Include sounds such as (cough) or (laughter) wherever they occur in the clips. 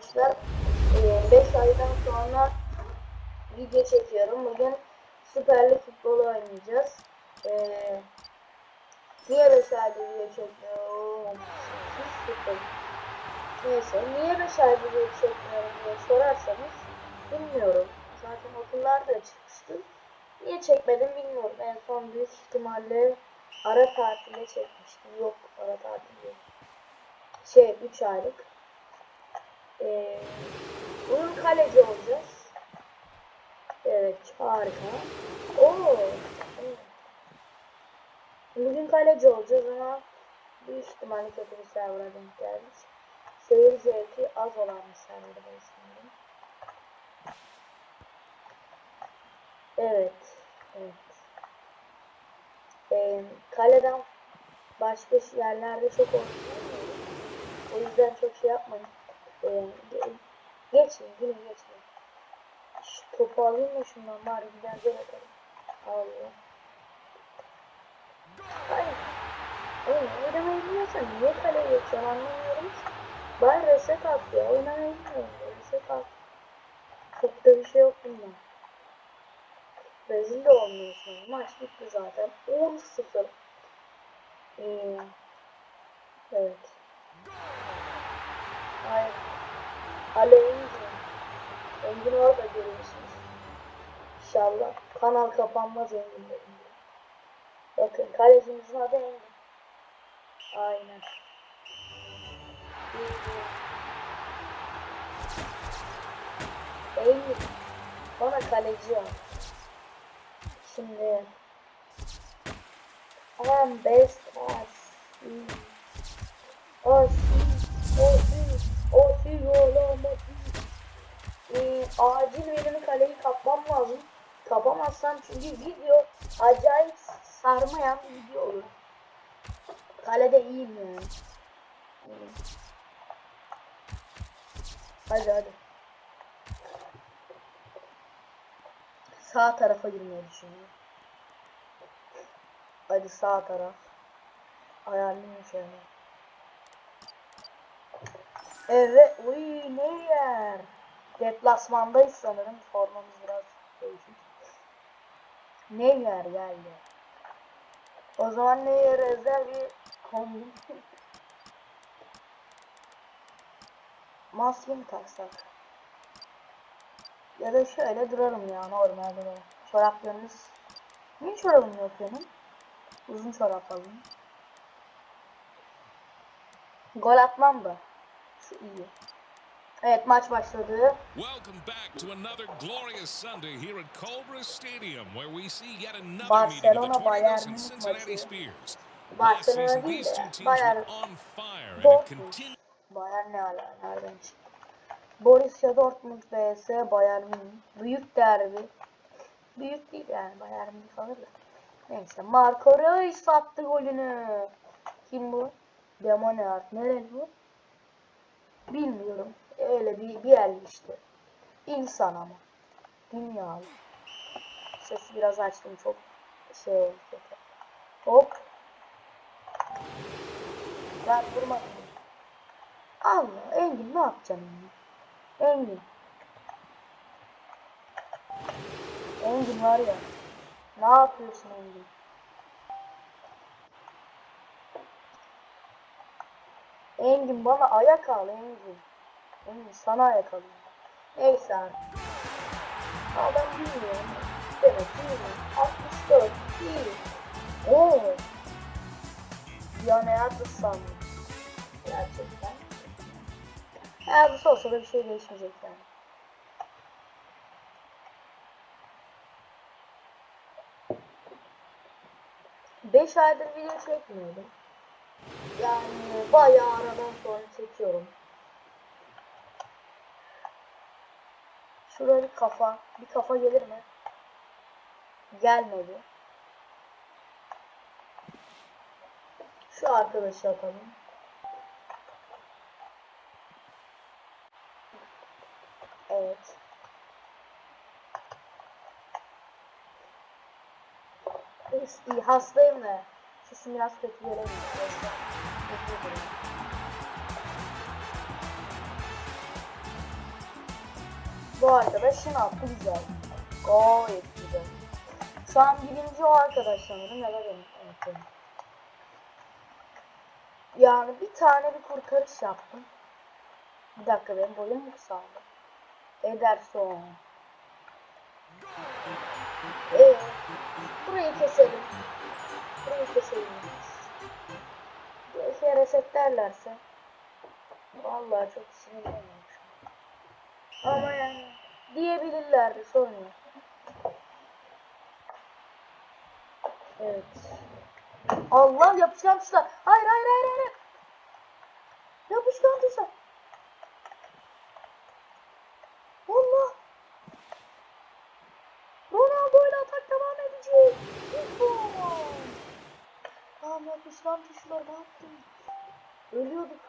arkadaşlar. 5 aydan sonra video çekiyorum. Bugün Süper Lig futbolu oynayacağız. Ee, niye 5 aydır video çekmiyorum? Neyse, niye 5 aydır video çekmiyorum diye sorarsanız bilmiyorum. Zaten okullar da çıkmıştı. Niye çekmedim bilmiyorum. En son büyük ihtimalle ara tatile çekmiştim. Yok ara tatil değil. Şey 3 aylık. Ee, bunun kaleci olacağız. Evet harika. Oo. Bugün kaleci olacağız ama büyük ihtimalle kötü bir server'a denk geldik. Seyir zevki az olan bir server'dayız sanırım. Evet. Evet. Ee, kaleden başka yerlerde çok oynayamıyorum. O yüzden çok şey yapmayın. Ge- geçin, yine geçmeyin. Şu topu alayım mı şundan bari güzel gol atalım. Allah. Hayır. Oğlum oynamayı bilmiyorsan niye kaleye geçiyorsun anlamıyorum ki. Bari reset at ya. Oynamayı bilmiyorum. Reset at. Çok da bir şey yok bundan. Rezil de olmuyorsun. Maç bitti zaten. 10-0. Ee, evet. Hayır. Alo Engin. Engin orada görüyorsunuz. İnşallah kanal kapanmaz Engin. Bakın kalecimizin adı Engin. Aynen. Engin. Bana kaleci al. Şimdi I'm best as o si o si yolama ee, acil benim kaleyi kapmam lazım. Kapamazsam çünkü video acayip sarmayan bir video olur. Kalede iyiyim yani. Hadi hadi. Sağ tarafa girmeyi düşünüyorum. Hadi sağ taraf. Ayarlayayım şöyle. Evet. Uy ne yer. Deplasmandayız sanırım. Formamız biraz değişik. Ne yer geldi. O zaman ne yer özel bir kombin. (laughs) Maske mi taksak? Ya da şöyle durarım ya normalde böyle. Çoraplarınız... Niye çorabım yok benim? Uzun çorap alayım. Gol atmam da. İyi. Evet maç başladı. Welcome back to another glorious Sunday here at Cobra Stadium, where we see yet another meeting of Barcelona, the Bayern maçı. Barcelona değil de Bayern Dortmund. Bayern ne ala nereden çıktı? Borussia Dortmund vs Bayern Münih. Büyük derbi. Büyük değil yani Bayern Münih alır da. Neyse Marco Reus attı golünü. Kim bu? Demone Art. Nereli bu? Bilmiyorum. Öyle bir, bir yerli işte. İnsan ama. Dünyalı. Sesi biraz açtım çok şey oldu. Hop. Ben vurmadım. Allah Engin ne yapacaksın ya? Engin. Engin var ya. Ne yapıyorsun Engin? Engin bana ayak al Engin. Engin sana ayak alayım. Neyse abi. Adam bilmiyorum. Demek bilmiyorum. 64. İyi. Oo. Ya ne yaptın sandım. Gerçekten. Bu olsa da bir şey değişmeyecek yani. Beş aydır video çekmiyordum. Yani bayağı aradan sonra çekiyorum. Şuraya bir kafa. Bir kafa gelir mi? Gelmedi. Şu arkadaşı atalım. Evet. İyi hastayım da. Sesim biraz kötü göremiyorum. Bu arkadaş şunu attı güzel. Gayet güzel. Şu an birinci o arkadaş sanırım ya da. Yani bir tane bir kurtarış yaptım. Bir dakika benim boyum mu kısaldı? Ederson. Evet. Burayı keselim. Burayı keselim. Şey resetlerlerse. Vallahi çok an. Ama yani diyebilirlerdi sorun yok. Evet. Allah yapışkan tuşlar. Hayır hayır hayır hayır. Yapışkan tuşlar. Allah. Ronaldo ile atak devam edecek. Tamam yapışkan tuşlar ne yaptın? Ölüyorduk.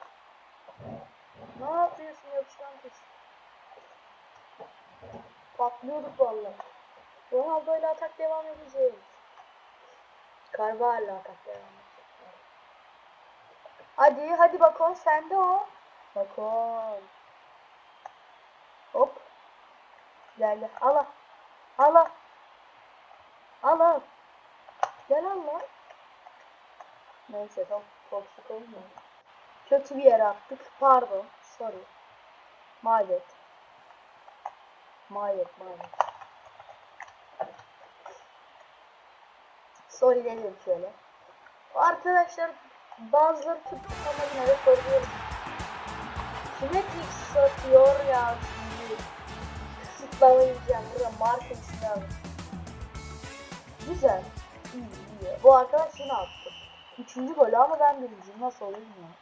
Ne yapıyorsun yapışkan tuş? Patlıyorduk vallahi. Ronaldo ile atak devam edecek. Carvalho atak devam edecek. Hadi hadi bakon sende o. Bakon. Hop. Geldi. Ala. Ala. Ala. Gel al lan. Neyse çok toksik olmuyor. Kötü bir yere attık. Pardon. Sorry. Mayvet. Mayvet mayvet. Sorry dedim şöyle. Arkadaşlar bazıları Türk kanalına soruyorum. Kinetic satıyor ya şimdi. Kısıtlamayacağım. Burada marka ismi. Güzel. İyi iyi. Bu arkadaş yine attı. Üçüncü golü ama ben birinciyim. Nasıl olur bilmiyorum.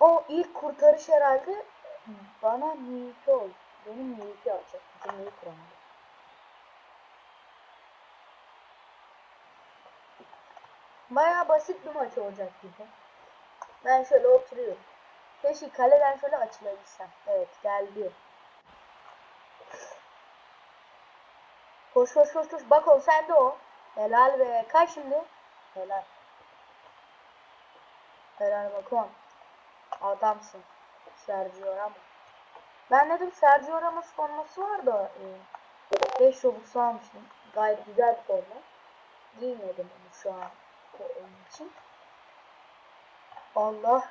O ilk kurtarış herhalde bana Newt'i oldu. Benim Newt'i alacak. Cümleyi kuramadım. Baya basit bir maç olacak gibi. Ben şöyle oturuyorum. Keşke kaleden şöyle açılabilsem. Evet geldi. Koş koş koş koş. Bak o sende o. Helal be. Kaç şimdi? Helal. Helal bakon. Adamsın. Sergio Ramos. Ben dedim Sergio Ramos forması var da 5 Robux almıştım. Gayet güzel bir forma. Giymedim onu şu an onun için. Allah.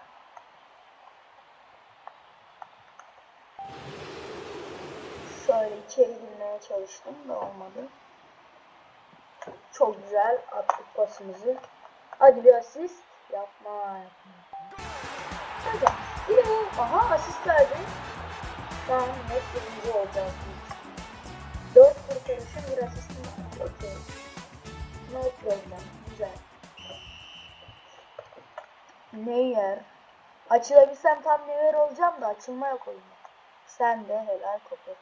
Şöyle içeri girmeye çalıştım da olmadı. Çok güzel attık pasımızı. Hadi bir asist. Yapma. Hadi. Yine aha asist verdi. An net birinci olacağız. Dört kurtarışın bir asistim var. Okey. No problem. Güzel. Neyer? Açılabilsem tam neler olacağım da açılma yok. Sen de helal Cooper.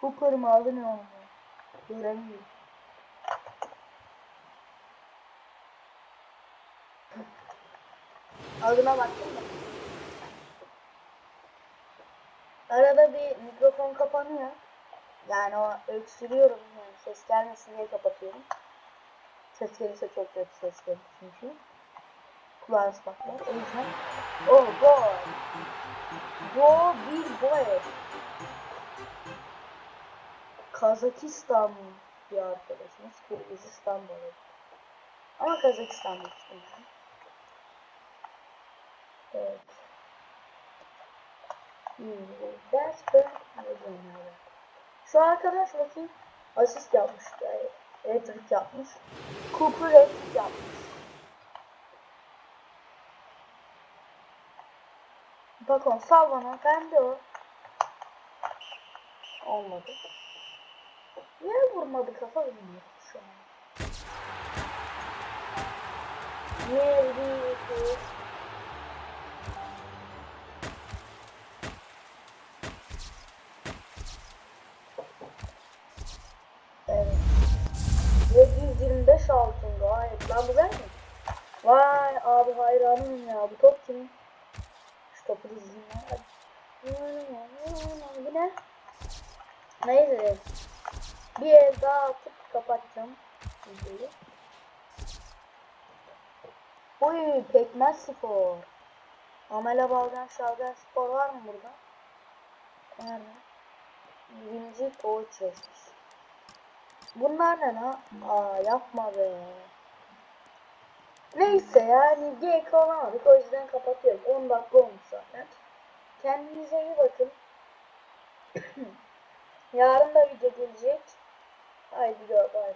Cooper mı aldı ne oldu? Göremiyorum. Adına baktım da. Arada bir mikrofon kapanıyor. Yani o öksürüyorum yani ses gelmesin diye kapatıyorum. Ses gelirse çok kötü ses gelir çünkü. Kulağınız patlar. O yüzden. Oh gol. Go bir boy. Kazakistan bir arkadaşımız. Kırgızistan böyle. Ama Kazakistan yani. Evet. Hmm, That's good. Şu arkadaş bakayım asist yapmış. Yani hat-trick yapmış. Cooper hat-trick yapmış. Bakın sal bana. Ben de o. Olmadı. Niye vurmadı kafa bilmiyorum şu an. Niye vurdu? Ya. Hadi. Bu ne? Neyse. Bir el daha atıp kapatacağım videoyu. Uy pekmez spor. Amele Balgan Şalgan spor var mı burada? Nerede? Birinci koğuş. Bunlar ne lan? Aa yapma be. Neyse yani geyik olamadık o yüzden kapatıyorum. 10 dakika olmuş zaten. Kendinize iyi bakın. (clears throat) Yarın da video gelecek. Haydi gör bay.